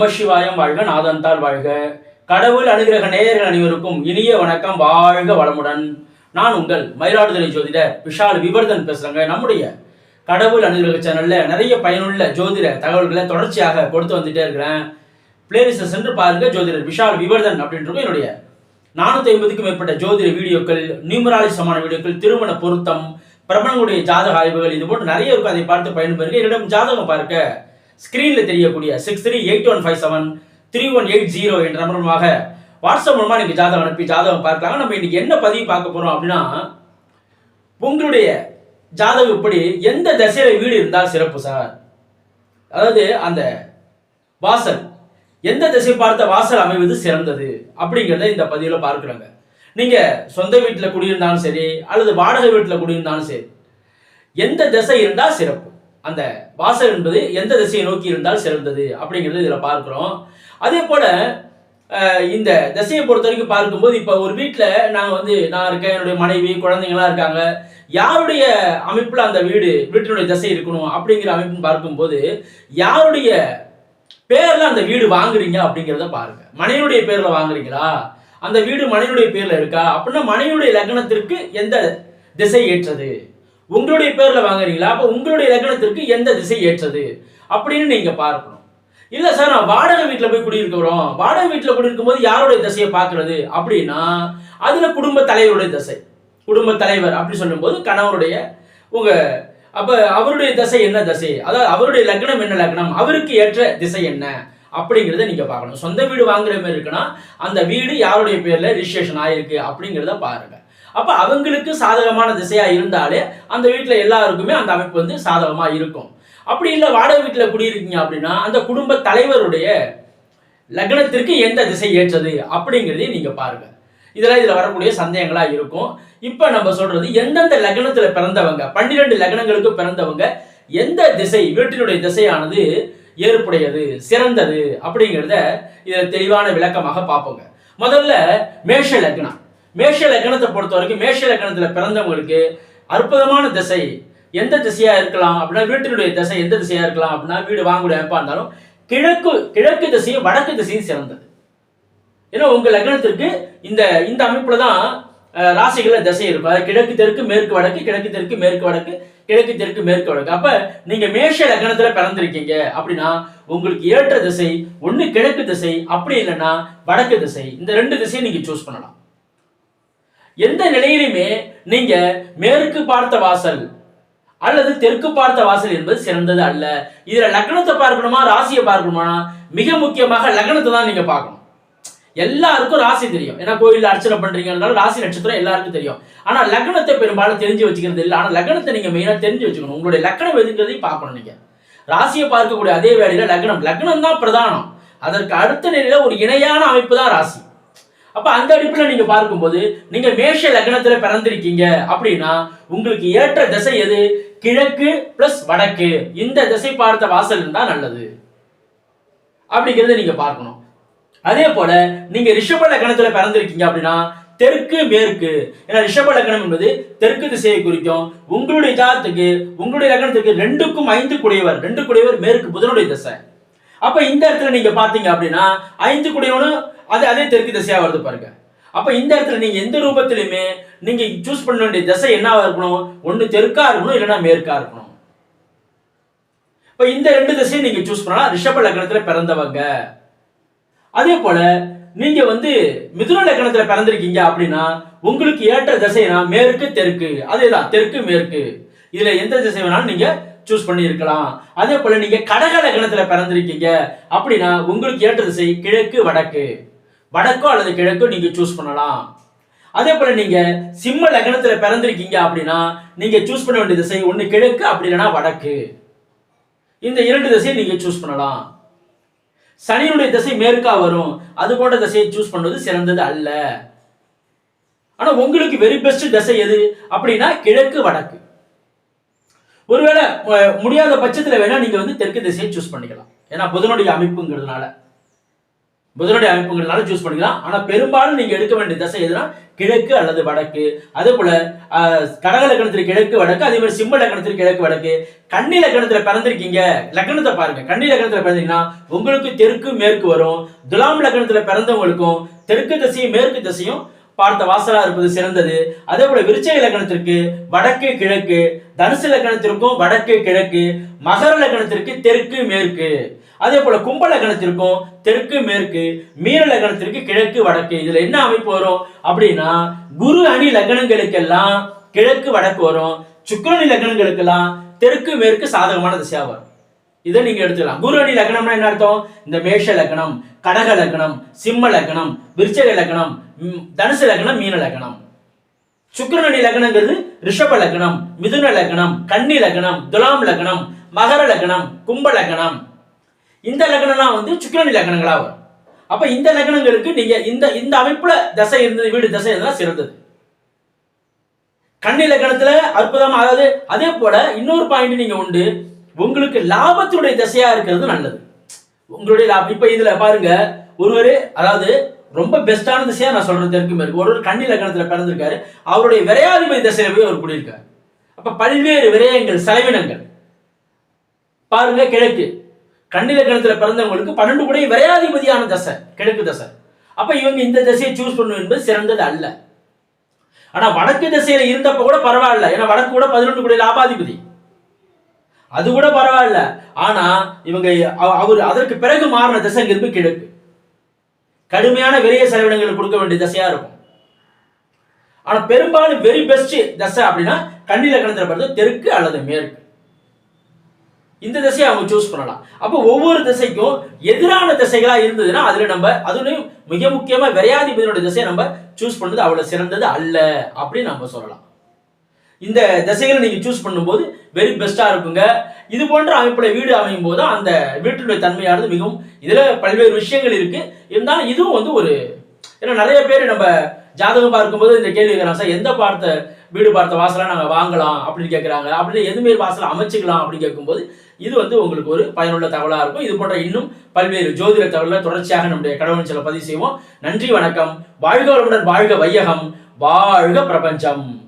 நமசிவாயம் வாழ்க நாதந்தால் வாழ்க. கடவுள் அனுகிரக நேயர்கள் அனைவருக்கும் இனிய வணக்கம் வாழ்க வளமுடன். நான் உங்கள் மயிலாடுதுறை ஜோதிடர் விஷால் விவர்தன் பேசுறேங்க. நம்முடைய கடவுள் அனுகிரக சேனல்ல நிறைய பயனுள்ள ஜோதிட தகவல்களை தொடர்ச்சியாக கொடுத்து வந்துட்டே இருக்கிறேன். பிளேலிஸ்ட்டை சென்று பாருங்க ஜோதிடர் விஷால் விவர்தன் அப்படின்றது என்னுடைய நானூத்தி ஐம்பதுக்கும் மேற்பட்ட ஜோதிட வீடியோக்கள் நியூமராலஜி சமான வீடியோக்கள் திருமண பொருத்தம் பிரபலங்களுடைய ஜாதக ஆய்வுகள் இது போன்று நிறைய இருக்கும் அதை பார்த்து பயன்பெறுங்க. என்னிடம் ஜாதகம் பார்க்க ஸ்க்ரீனில் தெரியக்கூடிய six three eight one five seven three one eight zero என்ற நம்பர் மூலமாக வாட்ஸ்அப் மூலமாக நீங்கள் ஜாதகம் அனுப்பி ஜாதகம் பார்க்கலாம். நம்ம இன்னைக்கு என்ன பதிவு பார்க்க போகிறோம் அப்படின்னா உங்களுடைய ஜாதகம் இப்படி எந்த திசையில் வீடு இருந்தால் சிறப்பு சார்? அதாவது அந்த வாசல் எந்த திசை பார்த்த வாசல் அமைவது சிறந்தது அப்படிங்கிறத இந்த பதிவில் பார்க்குறாங்க. நீங்கள் சொந்த வீட்டில் குடியிருந்தாலும் சரி அல்லது வாடகை வீட்டில் குடியிருந்தாலும் சரி எந்த திசை இருந்தால் சிறப்பு. அந்த வாசல் என்பது எந்த திசையை நோக்கி இருந்தால் சிறந்தது அப்படிங்கிறது இதில் பார்க்குறோம். அதே போல் இந்த திசையை பொறுத்த வரைக்கும் பார்க்கும்போது இப்போ ஒரு வீட்டில் நான் வந்து நான் இருக்கேன் என்னுடைய மனைவி குழந்தைங்களாம் இருக்காங்க. யாருடைய அமைப்பில் அந்த வீடு வீட்டினுடைய திசை இருக்கணும் அப்படிங்கிற அமைப்புன்னு பார்க்கும்போது யாருடைய பேரில் அந்த வீடு வாங்குறீங்க அப்படிங்கிறத பாருங்க. மனைவியுடைய பேரில் வாங்குறீங்களா? அந்த வீடு மனைவியுடைய பேரில் இருக்கா? அப்படின்னா மனைவியுடைய லக்னத்திற்கு எந்த திசை ஏற்றது? உங்களுடைய பேரில் வாங்குறீங்களா? அப்போ உங்களுடைய லக்னத்திற்கு எந்த திசை ஏற்றது? அப்படின்னு நீங்கள் பார்க்கணும். இல்லை சார் நான் வாடகை வீட்டில் போய் குடியிருக்கிறோம். வாடகை வீட்டில் குடியிருக்கும் போது யாருடைய திசையை பார்க்கறது? அப்படின்னா அதில் குடும்ப தலைவருடைய திசை. குடும்ப தலைவர் அப்படி சொல்லும்போது கணவருடைய உங்கள் அப்போ அவருடைய திசை என்ன திசை? அதாவது அவருடைய லக்னம் என்ன லக்னம்? அவருக்கு ஏற்ற திசை என்ன? அப்படிங்கிறத நீங்கள் பார்க்கணும். சொந்த வீடு வாங்குற மாதிரி இருக்குன்னா அந்த வீடு யாருடைய பேரில் ரிஜிஸ்ட்ரேஷன் ஆகிருக்கு அப்படிங்கிறத பாருங்கள் அப்போ அவங்களுக்கு சாதகமான திசையாக இருந்தாலே அந்த வீட்டில் எல்லாருக்குமே அந்த அமைப்பு வந்து சாதகமாக இருக்கும். அப்படி இல்லை வாடகை வீட்டில் குடியிருக்கீங்க அப்படின்னா அந்த குடும்ப தலைவருடைய லக்னத்திற்கு எந்த திசை ஏற்றது அப்படிங்கிறதையும் நீங்கள் பாருங்கள் இதெல்லாம் இதில் வரக்கூடிய சந்தேகங்களாக இருக்கும். இப்போ நம்ம சொல்கிறது எந்தெந்த லக்னத்தில் பிறந்தவங்க பன்னிரெண்டு லக்னங்களுக்கு பிறந்தவங்க எந்த திசை வீட்டினுடைய திசையானது ஏற்புடையது சிறந்தது அப்படிங்கிறத இதில் தெளிவான விளக்கமாக பார்ப்போங்க. முதல்ல மேஷ லக்னம். மேஷ லக்னத்தை பொறுத்த வரைக்கும் மேஷ லக்னத்தில் பிறந்தவங்களுக்கு அற்புதமான திசை எந்த திசையா இருக்கலாம்? அப்படின்னா வீட்டினுடைய திசை எந்த திசையா இருக்கலாம்? அப்படின்னா வீடு வாங்கக்கூடிய அமைப்பா இருந்தாலும் கிழக்கு கிழக்கு திசையும் வடக்கு திசையும் சிறந்தது. ஏன்னா உங்க லக்னத்திற்கு இந்த இந்த அமைப்புல தான் அஹ், திசை இருக்கும். அதாவது கிழக்கு தெற்கு மேற்கு வடக்கு கிழக்கு தெற்கு மேற்கு வடக்கு கிழக்கு தெற்கு மேற்கு வடக்கு. அப்ப நீங்க மேஷ லக்னத்துல பிறந்திருக்கீங்க அப்படின்னா உங்களுக்கு ஏற்ற திசை ஒன்று கிழக்கு திசை அப்படி இல்லைன்னா வடக்கு திசை. இந்த ரெண்டு திசையை நீங்க சூஸ் பண்ணலாம். எந்த நிலையிலுமே நீங்க மேற்கு பார்த்த வாசல் அல்லது தெற்கு பார்த்த வாசல் என்பது சிறந்தது அல்ல. இதுல லக்னத்தை பார்க்கணுமா ராசியை பார்க்கணுமா? மிக முக்கியமாக லக்னத்தை தான் நீங்க பார்க்கணும். எல்லாருக்கும் ராசி தெரியும். ஏன்னா கோயில்ல அர்ச்சனை பண்றீங்கனால ராசி நட்சத்திரம் எல்லாருக்கும் தெரியும். ஆனா லக்னத்தை பெரும்பாலும் தெரிஞ்சு வச்சுக்கிறது இல்லை. ஆனா லக்னத்தை நீங்க மெயினா தெரிஞ்சு வச்சுக்கணும். உங்களுடைய லக்னம் எதுங்கிறதையும் பார்க்கணும் நீங்க. ராசியை பார்க்கக்கூடிய அதே வேலையில லக்னம். லக்னம் தான் பிரதானம். அதற்கு அடுத்த நிலையில ஒரு இணையான அமைப்பு தான் ராசி. அப்ப அந்த அடிப்புல நீங்க பார்க்கும்போது நீங்க மேஷ லக்னத்துல பிறந்திருக்கீங்க அப்படின்னா உங்களுக்கு ஏற்ற திசை எது? கிழக்கு பிளஸ் வடக்கு. இந்த திசை பார்த்த வாசல் தான் நல்லது. அப்படிங்கிறத நீங்க பார்க்கணும். அதே போல நீங்க ரிஷப லக்னத்துல பிறந்திருக்கீங்க அப்படின்னா தெற்கு மேற்கு. ஏன்னா ரிஷப லக்னம் என்பது தெற்கு திசையை குறிக்கும். உங்களுடைய ஜாதத்துக்கு உங்களுடைய லக்னத்துக்கு ரெண்டுக்கும் ஐந்து குடையவர் ரெண்டு குடையவர் மேற்கு புதனுடைய திசை. அப்ப இந்த இடத்துல நீங்க பாத்தீங்க அப்படின்னா ஐந்து குடியவனும் அது அதே தெற்கு திசையா வருது பாருங்க. அப்ப இந்த இடத்துல நீங்க எந்த ரூபத்திலுமே நீங்க சூஸ் பண்ண வேண்டிய திசை என்னவா இருக்கணும்? ஒண்ணு தெற்கா இருக்கணும் இல்லைன்னா மேற்கா இருக்கணும். இப்ப இந்த ரெண்டு திசையும் நீங்க சூஸ் பண்ணலாம். ரிஷப லக்னத்துல பிறந்தவங்க. அதே போல நீங்க வந்து மிதுன லக்னத்துல பிறந்திருக்கீங்க அப்படின்னா உங்களுக்கு ஏற்ற திசைனா மேற்கு தெற்கு. அதேதான் தெற்கு மேற்கு. இதுல எந்த திசை வேணாலும் நீங்க சூஸ் பண்ணியிருக்கலாம். அதே போல நீங்க கடக லக்னத்துல பிறந்திருக்கீங்க. அப்படின்னா உங்களுக்கு ஏற்ற திசை கிழக்கு வடக்கு. வடக்கோ அல்லது கிழக்கோ நீங்க சூஸ் பண்ணலாம். அதே போல நீங்க சிம்ம லக்னத்துல பிறந்திருக்கீங்க அப்படின்னா நீங்க சூஸ் பண்ண வேண்டிய திசை ஒன்று கிழக்கு அப்படி இல்லைன்னா வடக்கு. இந்த இரண்டு திசையை நீங்க சூஸ் பண்ணலாம். சனியுடைய திசை மேற்கா வரும். அது போன்ற திசையை சூஸ் பண்ணுவது சிறந்தது அல்ல. ஆனா உங்களுக்கு வெரி பெஸ்ட் திசை எது? அப்படின்னா கிழக்கு வடக்கு. ஒருவேளை முடியாத பட்சத்தில் வேணா நீங்க வந்து தெற்கு திசையை சூஸ் பண்ணிக்கலாம். ஏன்னா புதனுடைய அமைப்புங்கிறதுனால. புதனுடைய அமைப்புங்கிறதுனால சூஸ் பண்ணிக்கலாம். ஆனா பெரும்பாலும் நீங்க எடுக்க வேண்டிய திசை எதுனா கிழக்கு அல்லது வடக்கு. அதே போல கடக லக்கணத்தில் கிழக்கு வடக்கு அதே மாதிரி சிம்ம லக்கணத்தில் கிழக்கு வடக்கு. கண்ணி லக்கணத்துல பிறந்திருக்கீங்க. லக்கணத்தை பாருங்க. கண்ணி லக்கணத்துல பிறந்தீங்கன்னா உங்களுக்கு தெற்கு மேற்கு வரும். துலாம் லக்கணத்துல பிறந்தவங்களுக்கும் தெற்கு திசையும் மேற்கு திசையும் பார்த்த வாசலா இருப்பது சிறந்தது. அதே போல விருச்ச லக்கணத்திற்கு வடக்கு கிழக்கு தனுசு இலக்கணத்திற்கும் வடக்கு கிழக்கு மகர லக்கணத்திற்கு தெற்கு மேற்கு. அதே போல கும்பலகணத்திற்கும் தெற்கு மேற்கு மீன லக்னத்திற்கு கிழக்கு வடக்கு. இதுல என்ன அமைப்பு வரும் அப்படின்னா குரு அணி லக்னங்களுக்கெல்லாம் கிழக்கு வடக்கு வரும். சுக்கிரணி லக்னங்களுக்கெல்லாம் தெற்கு மேற்கு சாதகமான திசையா வரும். இதை நீங்க எடுத்துக்கலாம். குரு அணி லக்னம்னா என்ன அர்த்தம்? இந்த மேஷ லக்னம் கடக லக்னம் சிம்ம லக்னம் விருச்சக லக்னம் தனுசு லக்னம் மீன லக்னம். சுக்கிரனி லக்னங்கிறது ரிஷப லக்னம் மிதுன லக்னம் கன்னி லக்னம் துலாம் லக்னம் மகர லக்னம் கும்ப லக்னம். இந்த லக்னம்லாம் வந்து சுக்கிரனி லக்னங்களா வரும். அப்ப இந்த லக்னங்களுக்கு நீங்க இந்த இந்த அமைப்புல தசை இருந்தது வீடு தசை இருந்தா சிறந்தது. கன்னி லக்னத்துல அற்புதமா அதாவது அதே போல இன்னொரு பாயிண்ட் நீங்க உண்டு. உங்களுக்கு லாபத்துடைய திசையா இருக்கிறது நல்லது. உங்களுடைய லாபம் இப்ப இதுல பாருங்க ஒருவர் அதாவது ரொம்ப பெஸ்டான திசையா நான் சொல்றது தெற்கு மேற்கு ஒருவர் கண்ணி லக்கணத்துல பிறந்திருக்காரு அவருடைய விரையாதிபதி திசையில போய் அவர் குடியிருக்காரு. அப்ப பல்வேறு விரயங்கள் செலவினங்கள். பாருங்க கிழக்கு. கண்ணி லக்கணத்துல பிறந்தவங்களுக்கு பன்னெண்டு கூட விரையாதிபதியான தசை கிழக்கு தசை. அப்ப இவங்க இந்த திசையை சூஸ் பண்ணும் என்பது சிறந்தது அல்ல. ஆனா வடக்கு திசையில இருந்தப்ப கூட பரவாயில்ல. ஏன்னா வடக்கு கூட பதினொன்று கூட லாபாதிபதி. அது கூட பரவாயில்ல. ஆனா இவங்க அவ- அவர் அதற்கு பிறகு மாறின திசைங்கிறது கிழக்கு. கடுமையான விரைய செலவினங்கள் கொடுக்க வேண்டிய திசையா இருக்கும். ஆனா பெரும்பாலும் வெரி பெஸ்ட் தசை அப்படின்னா கண்ணில லக்கணத்துல தெற்கு அல்லது மேற்கு. இந்த திசையை அவங்க சூஸ் பண்ணலாம். அப்போ ஒவ்வொரு திசைக்கும் எதிரான திசைகளா இருந்ததுன்னா அதுல நம்ம அதுலயும் மிக முக்கியமா விரையாதிபதியோட திசையை நம்ம சூஸ் பண்ணது அவ்வளவு சிறந்தது அல்ல அப்படின்னு நம்ம சொல்லலாம். இந்த திசைகளை நீங்கள் சூஸ் பண்ணும்போது வெரி பெஸ்ட்டாக இருக்குங்க. இது போன்ற அமைப்பில் வீடு அமையும் போது அந்த வீட்டினுடைய தன்மையானது மிகவும் இதில் பல்வேறு விஷயங்கள் இருக்குது இருந்தாலும் இதுவும் வந்து ஒரு ஏன்னா நிறைய பேர் நம்ம ஜாதகம் பார்க்கும்போது இந்த கேள்வி கேட்குறாங்க சார் எந்த பார்த்த வீடு பார்த்த வாசலாக நாங்கள் வாங்கலாம்? அப்படின்னு கேட்குறாங்க. அப்படின்னு எதுமாரி வாசலை அமைச்சிக்கலாம் அப்படின்னு கேட்கும்போது இது வந்து உங்களுக்கு ஒரு பயனுள்ள தகவலாக இருக்கும். இது போன்ற இன்னும் பல்வேறு ஜோதிட தகவலில் தொடர்ச்சியாக நம்முடைய கடவுள் சில பதிவு செய்வோம். நன்றி வணக்கம். வாழ்க வளமுடன் வாழ்க வையகம். வாழ்க பிரபஞ்சம்.